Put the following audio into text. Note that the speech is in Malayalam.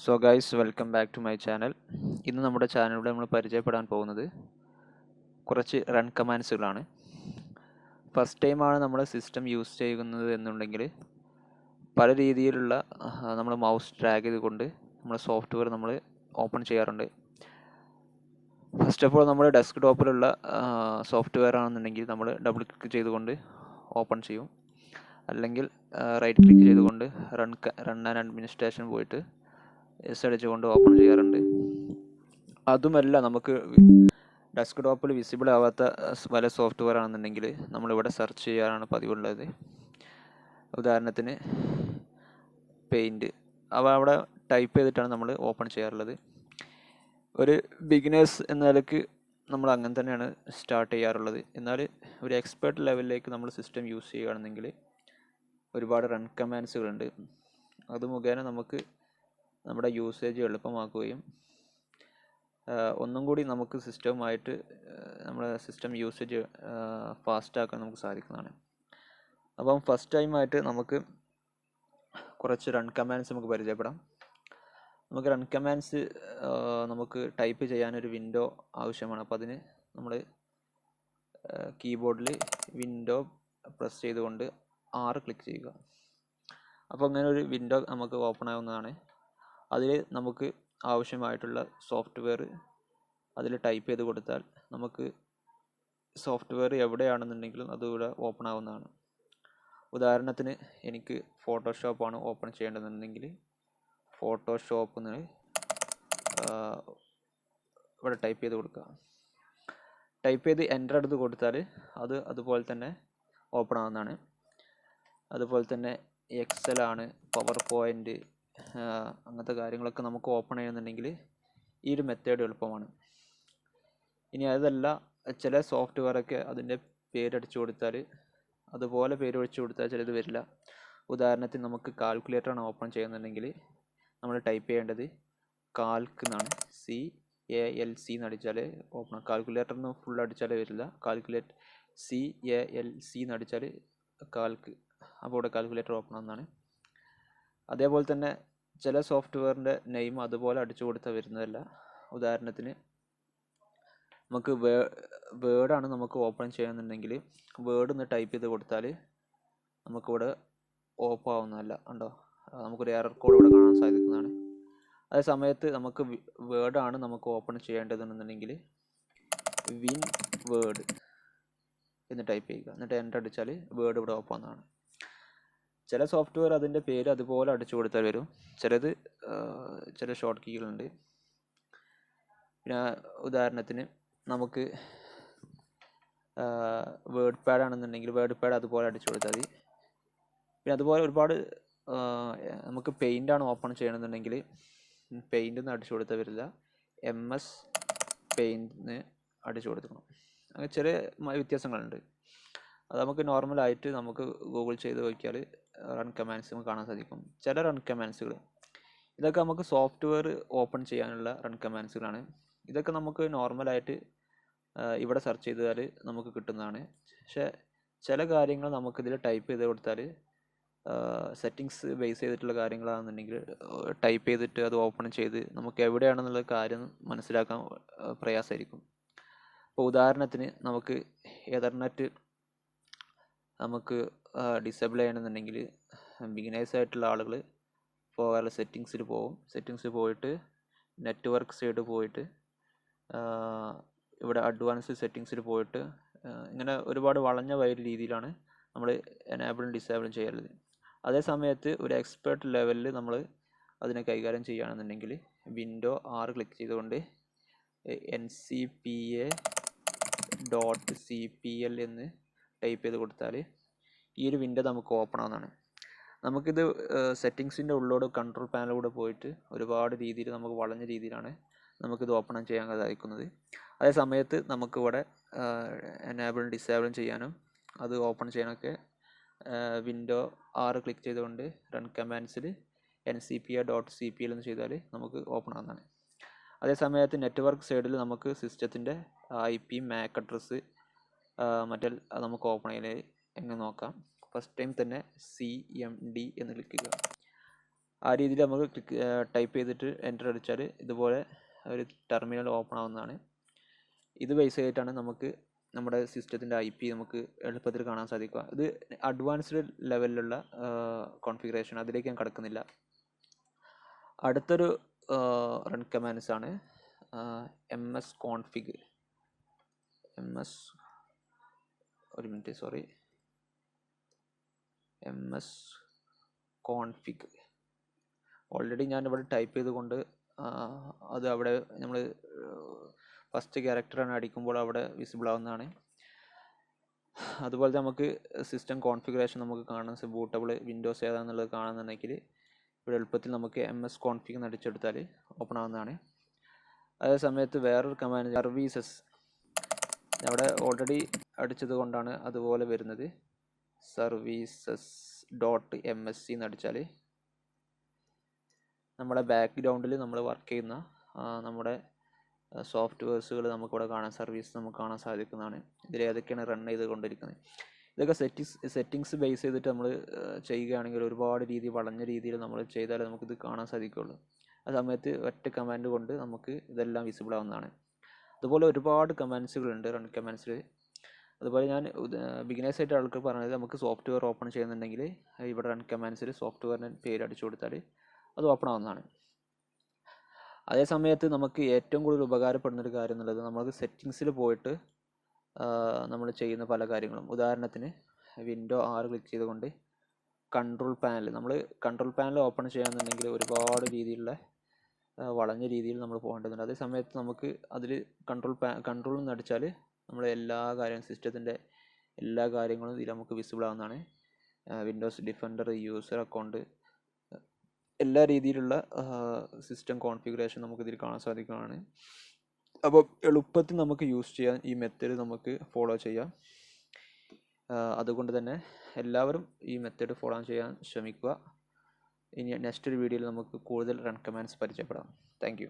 So guys welcome back to my channel ഇന്ന് നമ്മുടെ ചാനലിലൂടെ നമ്മൾ പരിചയപ്പെടാൻ പോകുന്നത് കുറച്ച് റൺ കമാൻഡ്സുകളാണ് ഫസ്റ്റ് ടൈമാണ് നമ്മൾ സിസ്റ്റം യൂസ് ചെയ്യുന്നത് എന്നുണ്ടെങ്കിൽ പല രീതിയിലുള്ള നമ്മൾ മൗസ് ഡ്രാഗ് ചെയ്തുകൊണ്ട് നമ്മൾ സോഫ്റ്റ്വെയർ നമ്മൾ ഓപ്പൺ ചെയ്യാറുണ്ട്. ഫസ്റ്റ് ഓഫ് ഓൾ നമ്മൾ ഡെസ്ക് ടോപ്പിലുള്ള സോഫ്റ്റ്വെയർ ആണെന്നുണ്ടെങ്കിൽ നമ്മൾ ഡബിൾ ക്ലിക്ക് ചെയ്തുകൊണ്ട് ഓപ്പൺ ചെയ്യും. അല്ലെങ്കിൽ റൈറ്റ് ക്ലിക്ക് ചെയ്തുകൊണ്ട് റൺ റൺ ആൻഡ് അഡ്മിനിസ്ട്രേഷൻ പോയിട്ട് എസ് അടിച്ചുകൊണ്ട് ഓപ്പൺ ചെയ്യാറുണ്ട്. അതുമല്ല നമുക്ക് ഡെസ്ക് ടോപ്പിൽ വിസിബിൾ ആവാത്ത പല സോഫ്റ്റ്വെയർ ആണെന്നുണ്ടെങ്കിൽ നമ്മളിവിടെ സെർച്ച് ചെയ്യാനാണ് പതിവുള്ളത്. ഉദാഹരണത്തിന് പെയിന്റ് അവ അവിടെ ടൈപ്പ് ചെയ്തിട്ടാണ് നമ്മൾ ഓപ്പൺ ചെയ്യാറുള്ളത്. ഒരു ബിഗിനേഴ്സ് എന്ന നിലയ്ക്ക് നമ്മൾ അങ്ങനെ തന്നെയാണ് സ്റ്റാർട്ട് ചെയ്യാറുള്ളത്. എന്നാൽ ഒരു എക്സ്പേർട്ട് ലെവലിലേക്ക് നമ്മൾ സിസ്റ്റം യൂസ് ചെയ്യുകയാണെന്നെങ്കിൽ ഒരുപാട് റൺ കമാൻഡ്സുകളുണ്ട് അത് മുഖേന നമുക്ക് നമ്മുടെ യൂസേജ് എളുപ്പമാക്കുകയും ഒന്നും കൂടി നമുക്ക് സിസ്റ്റവുമായിട്ട് നമ്മുടെ സിസ്റ്റം യൂസേജ് ഫാസ്റ്റാക്കാൻ നമുക്ക് സാധിക്കുന്നതാണ്. അപ്പം ഫസ്റ്റ് ടൈമായിട്ട് നമുക്ക് കുറച്ച് റൺ കമാൻഡ്സ് നമുക്ക് പരിചയപ്പെടാം. നമുക്ക് റൺ കമാൻഡ്സ് നമുക്ക് ടൈപ്പ് ചെയ്യാനൊരു വിൻഡോ ആവശ്യമാണ്. അപ്പോൾ അതിന് നമ്മൾ കീബോർഡിൽ വിൻഡോ പ്രസ് ചെയ്തുകൊണ്ട് ആറ് ക്ലിക്ക് ചെയ്യുക. അപ്പോൾ അങ്ങനെ ഒരു വിൻഡോ നമുക്ക് ഓപ്പൺ ആവുന്നതാണ്. അതിൽ നമുക്ക് ആവശ്യമായിട്ടുള്ള സോഫ്റ്റ്വെയർ അതിൽ ടൈപ്പ് ചെയ്ത് കൊടുത്താൽ നമുക്ക് സോഫ്റ്റ്വെയർ എവിടെയാണെന്നുണ്ടെങ്കിലും അതിവിടെ ഓപ്പൺ ആവുന്നതാണ്. ഉദാഹരണത്തിന് എനിക്ക് ഫോട്ടോഷോപ്പാണ് ഓപ്പൺ ചെയ്യേണ്ടതെന്നുണ്ടെങ്കിൽ ഫോട്ടോഷോപ്പ് എന്ന് ഇവിടെ ടൈപ്പ് ചെയ്ത് കൊടുക്കുക. ടൈപ്പ് ചെയ്ത് എന്റർ എടുത്ത് കൊടുത്താൽ അത് അതുപോലെ തന്നെ ഓപ്പൺ ആവുന്നതാണ്. അതുപോലെ തന്നെ എക്സൽ ആണ് പവർ പോയിന്റ് അങ്ങനത്തെ കാര്യങ്ങളൊക്കെ നമുക്ക് ഓപ്പൺ ചെയ്യുന്നുണ്ടെങ്കിൽ ഈ ഒരു മെത്തേഡ് എളുപ്പമാണ്. ഇനി അതല്ല ചില സോഫ്റ്റ്വെയറൊക്കെ അതിന്റെ പേരടിച്ചു കൊടുത്താൽ അതുപോലെ പേര് ഒഴിച്ചു കൊടുത്താൽ ചിലത് വരില്ല. ഉദാഹരണത്തിന് നമുക്ക് കാൽക്കുലേറ്ററാണ് ഓപ്പൺ ചെയ്യുന്നുണ്ടെങ്കിൽ നമ്മൾ ടൈപ്പ് ചെയ്യേണ്ടത് കാൽക്ക് എന്നാണ്. സി എ എൽ സി എന്ന് അടിച്ചാൽ ഓപ്പൺ കാൽക്കുലേറ്ററിന് ഫുൾ അടിച്ചാൽ വരില്ല. Calculate C A L C എന്ന് അടിച്ചാൽ കാൽക്ക് അപ്പോൾ ഇവിടെ കാൽക്കുലേറ്റർ ഓപ്പൺ ആവുന്നതാണ്. അതേപോലെ തന്നെ ചില സോഫ്റ്റ്വെയറിന്റെ നെയിം അതുപോലെ അടിച്ചു കൊടുത്താൽ വരുന്നതല്ല. ഉദാഹരണത്തിന് നമുക്ക് വേ വേർഡാണ് നമുക്ക് ഓപ്പൺ ചെയ്യുന്നുണ്ടെങ്കിൽ വേർഡ് ഒന്ന് ടൈപ്പ് ചെയ്ത് കൊടുത്താൽ നമുക്കിവിടെ ഓപ്പ് ആവുന്നതല്ല ഉണ്ടോ നമുക്കൊരു എറർ കോഡ് ഇവിടെ കാണാൻ സാധിക്കുന്നതാണ്. അതേ സമയത്ത് നമുക്ക് വേർഡാണ് നമുക്ക് ഓപ്പൺ ചെയ്യേണ്ടതെന്നുണ്ടെങ്കിൽ വിൻ വേർഡ് എന്ന് ടൈപ്പ് ചെയ്യുക. എന്നിട്ട് എന്റർ അടിച്ചാൽ വേർഡ് ഇവിടെ ഓപ്പൺ ആവുന്നതാണ്. ചില സോഫ്റ്റ്വെയർ അതിന്റെ പേര് അതുപോലെ അടിച്ചു കൊടുത്താൽ വരും. ചിലത് ചില ഷോർട്ട് കീകളുണ്ട് പിന്നെ ഉദാഹരണത്തിന് നമുക്ക് വേർഡ് പാഡ് ആണെന്നുണ്ടെങ്കിൽ വേർഡ് പാഡ് അതുപോലെ അടിച്ചു കൊടുത്താൽ മതി. പിന്നെ അതുപോലെ ഒരുപാട് നമുക്ക് പെയിന്റ് ആണ് ഓപ്പൺ ചെയ്യണമെന്നുണ്ടെങ്കിൽ പെയിന്റ് ഒന്നും അടിച്ചു കൊടുത്താൽ വരില്ല. എം എസ് പെയിന്റിന് അടിച്ചു കൊടുക്കണം. അങ്ങനെ ചെറിയ വ്യത്യാസങ്ങളുണ്ട്. അത് നമുക്ക് നോർമലായിട്ട് നമുക്ക് ഗൂഗിൾ ചെയ്ത് നോക്കിയാൽ റൺ കമാൻഡ്സ് നമുക്ക് കാണാൻ സാധിക്കും. ചില റൺ കമാൻഡ്സുകൾ ഇതൊക്കെ നമുക്ക് സോഫ്റ്റ്വെയർ ഓപ്പൺ ചെയ്യാനുള്ള റൺ കമാൻഡ്സുകളാണ് ഇതൊക്കെ നമുക്ക് നോർമലായിട്ട് ഇവിടെ സെർച്ച് ചെയ്താൽ നമുക്ക് കിട്ടുന്നതാണ്. പക്ഷേ ചില കാര്യങ്ങൾ നമുക്കിതിൽ ടൈപ്പ് ചെയ്ത് കൊടുത്താൽ സെറ്റിങ്സ് ബേസ് ചെയ്തിട്ടുള്ള കാര്യങ്ങളാണെന്നുണ്ടെങ്കിൽ ടൈപ്പ് ചെയ്തിട്ട് അത് ഓപ്പൺ ചെയ്ത് നമുക്ക് എവിടെയാണെന്നുള്ള കാര്യം മനസ്സിലാക്കാൻ പ്രയാസമായിരിക്കും. ഇപ്പോൾ ഉദാഹരണത്തിന് നമുക്ക് എതർനെറ്റ് നമുക്ക് ഡിസേബിൾ ചെയ്യണമെന്നുണ്ടെങ്കിൽ ബിഗിനേഴ്സ് ആയിട്ടുള്ള ആളുകൾ പോകാനുള്ള സെറ്റിങ്സിൽ പോകും. സെറ്റിങ്സിൽ പോയിട്ട് നെറ്റ്വർക്ക് സൈഡ് പോയിട്ട് ഇവിടെ അഡ്വാൻസ് സെറ്റിങ്സിൽ പോയിട്ട് ഇങ്ങനെ ഒരുപാട് വളഞ്ഞ വയ രീതിയിലാണ് നമ്മൾ എനേബിളും ഡിസേബിളും ചെയ്യുന്നത് അതേ സമയത്ത് ഒരു എക്സ്പേർട്ട് ലെവലിൽ നമ്മൾ അതിനെ കൈകാര്യം ചെയ്യുകയാണെന്നുണ്ടെങ്കിൽ വിൻഡോ ആറ് ക്ലിക്ക് ചെയ്തുകൊണ്ട് N C P A dot C P L എന്ന് ടൈപ്പ് ചെയ്ത് കൊടുത്താൽ ഈ ഒരു വിൻഡോ നമുക്ക് ഓപ്പൺ ആവുന്നതാണ്. നമുക്കിത് സെറ്റിങ്സിന്റെ ഉള്ളോട് കൺട്രോൾ പാനലിലൂടെ പോയിട്ട് ഒരുപാട് രീതിയിൽ നമുക്ക് വളഞ്ഞ രീതിയിലാണ് നമുക്കിത് ഓപ്പൺ ചെയ്യാൻ സാധിക്കുന്നത്. അതേ സമയത്ത് നമുക്കിവിടെ എനേബിളും ഡിസേബിളും ചെയ്യാനും അത് ഓപ്പൺ ചെയ്യാനൊക്കെ വിൻഡോ ആറ് ക്ലിക്ക് ചെയ്തുകൊണ്ട് run കമാൻഡ്സിൽ N C P A dot C P L എന്ന് ചെയ്താൽ നമുക്ക് ഓപ്പൺ ആവുന്നതാണ്. അതേ സമയത്ത് നെറ്റ്വർക്ക് സൈഡിൽ നമുക്ക് സിസ്റ്റത്തിന്റെ ഐ പി മാക് അഡ്രസ്സ് മറ്റേ നമുക്ക് ഓപ്പൺ ചെയ്യാൻ എങ്ങനെ നോക്കാം. ഫസ്റ്റ് ടൈം തന്നെ സി എം ഡി എന്ന് ക്ലിക്ക് ചെയ്യുക. ആ രീതിയിൽ നമുക്ക് ക്ലിക്ക് ടൈപ്പ് ചെയ്തിട്ട് എന്റർ അടിച്ചാൽ ഇതുപോലെ ഒരു ടെർമിനൽ ഓപ്പൺ ആവുന്നതാണ്. ഇത് ബേസ് ചെയ്തിട്ടാണ് നമുക്ക് നമ്മുടെ സിസ്റ്റത്തിന്റെ ഐ പി നമുക്ക് എളുപ്പത്തിൽ കാണാൻ സാധിക്കുക. ഇത് അഡ്വാൻസ്ഡ് ലെവലിലുള്ള കോൺഫിഗറേഷൻ അതിലേക്ക് ഞാൻ കടക്കുന്നില്ല. അടുത്തൊരു റൺ കമാൻഡ്സ് ആണ് M S config M S ഒരു minute sorry M S config already ഞാൻ ഇവിടെ ടൈപ്പ് ചെയ്തുകൊണ്ട് അത് അവിടെ നമ്മൾ ഫസ്റ്റ് ക്യാരക്ടറാണ് അടിക്കുമ്പോൾ അവിടെ വിസിബിൾ ആവുന്നതാണ്. അതുപോലെ നമുക്ക് സിസ്റ്റം കോൺഫിഗറേഷൻ നമുക്ക് കാണാൻ ബൂട്ടബിൾ വിൻഡോസ് ഏതാണെന്നുള്ളത് കാണുന്നുണ്ടെങ്കിൽ ഇവിടെ എളുപ്പത്തിൽ നമുക്ക് എം എസ് കോൺഫിഗ് അടിച്ചെടുത്താൽ ഓപ്പൺ ആവുന്നതാണ്. അതേ സമയത്ത് വേറൊരു കമാൻഡ് സർവീസസ് അവിടെ ഓൾറെഡി അടിച്ചത് കൊണ്ടാണ് അതുപോലെ വരുന്നത്. Services dot M S C എന്ന് അടിച്ചാൽ നമ്മുടെ ബാക്ക്ഗ്രൗണ്ടിൽ നമ്മൾ വർക്ക് ചെയ്യുന്ന നമ്മുടെ സോഫ്റ്റ്വെയർസുകൾ നമുക്കിവിടെ കാണാൻ സർവീസ് നമുക്ക് കാണാൻ സാധിക്കുന്നതാണ്. ഇതിൽ ഏതൊക്കെയാണ് റൺ ചെയ്തുകൊണ്ടിരിക്കുന്നത്? ഇതൊക്കെ സെറ്റിങ്സ് സെറ്റിങ്സ് ബേസ് ചെയ്തിട്ട് നമ്മൾ ചെയ്യുകയാണെങ്കിൽ ഒരുപാട് രീതി വളഞ്ഞ രീതിയിൽ നമ്മൾ ചെയ്താലേ നമുക്കിത് കാണാൻ സാധിക്കുകയുള്ളൂ. ആ സമയത്ത് ഒറ്റ കമാൻഡ് കൊണ്ട് നമുക്ക് ഇതെല്ലാം വിസിബിൾ ആവുന്നതാണ്. അതുപോലെ ഒരുപാട് കമാൻഡ്സുകളുണ്ട് റൺ കമാൻഡ്സിൽ അതുപോലെ ഞാൻ ബിഗിനേഴ്സ് ആയിട്ട് ആൾക്ക് പറഞ്ഞത് നമുക്ക് സോഫ്റ്റ്വെയർ ഓപ്പൺ ചെയ്യുന്നുണ്ടെങ്കിൽ ഇവിടെ റൺ കമാൻഡ്സിൽ സോഫ്റ്റ്വെയറിന് പേര് അടിച്ചു കൊടുത്താൽ അത് ഓപ്പൺ ആവുന്നതാണ്. അതേ സമയത്ത് നമുക്ക് ഏറ്റവും കൂടുതൽ ഉപകാരപ്പെടുന്ന ഒരു കാര്യം എന്നുള്ളത് നമുക്ക് സെറ്റിങ്സിൽ പോയിട്ട് നമ്മൾ ചെയ്യുന്ന പല കാര്യങ്ങളും. ഉദാഹരണത്തിന് വിൻഡോ ആറ് ക്ലിക്ക് ചെയ്തുകൊണ്ട് കൺട്രോൾ പാനൽ നമ്മൾ കൺട്രോൾ പാനൽ ഓപ്പൺ ചെയ്യാന്നുണ്ടെങ്കിൽ ഒരുപാട് രീതിയിലുള്ള വളഞ്ഞ രീതിയിൽ നമ്മൾ പോകേണ്ടതുണ്ട്. അതേ സമയത്ത് നമുക്ക് അതിൽ കൺട്രോൾ പാ കൺട്രോൾ എന്ന് അടിച്ചാൽ നമ്മൾ എല്ലാ കാര്യങ്ങളും സിസ്റ്റത്തിന്റെ എല്ലാ കാര്യങ്ങളും ഇതിൽ നമുക്ക് വിസിബിൾ ആവുന്നതാണ്. വിൻഡോസ് ഡിഫൻഡർ യൂസർ അക്കൗണ്ട് എല്ലാ രീതിയിലുള്ള സിസ്റ്റം കോൺഫിഗറേഷൻ നമുക്ക് ഇതിൽ കാണാൻ സാധിക്കുന്നതാണ്. അപ്പോൾ എളുപ്പത്തിൽ നമുക്ക് യൂസ് ചെയ്യാൻ ഈ മെത്തേഡ് നമുക്ക് ഫോളോ ചെയ്യാം. അതുകൊണ്ട് തന്നെ എല്ലാവരും ഈ മെത്തേഡ് ഫോളോ ചെയ്യാൻ ശ്രമിക്കുക. ഇനി നെക്സ്റ്റ് ഒരു വീഡിയോയിൽ നമുക്ക് കൂടുതൽ റൺ കമാൻഡ്സ് പരിചയപ്പെടാം. താങ്ക്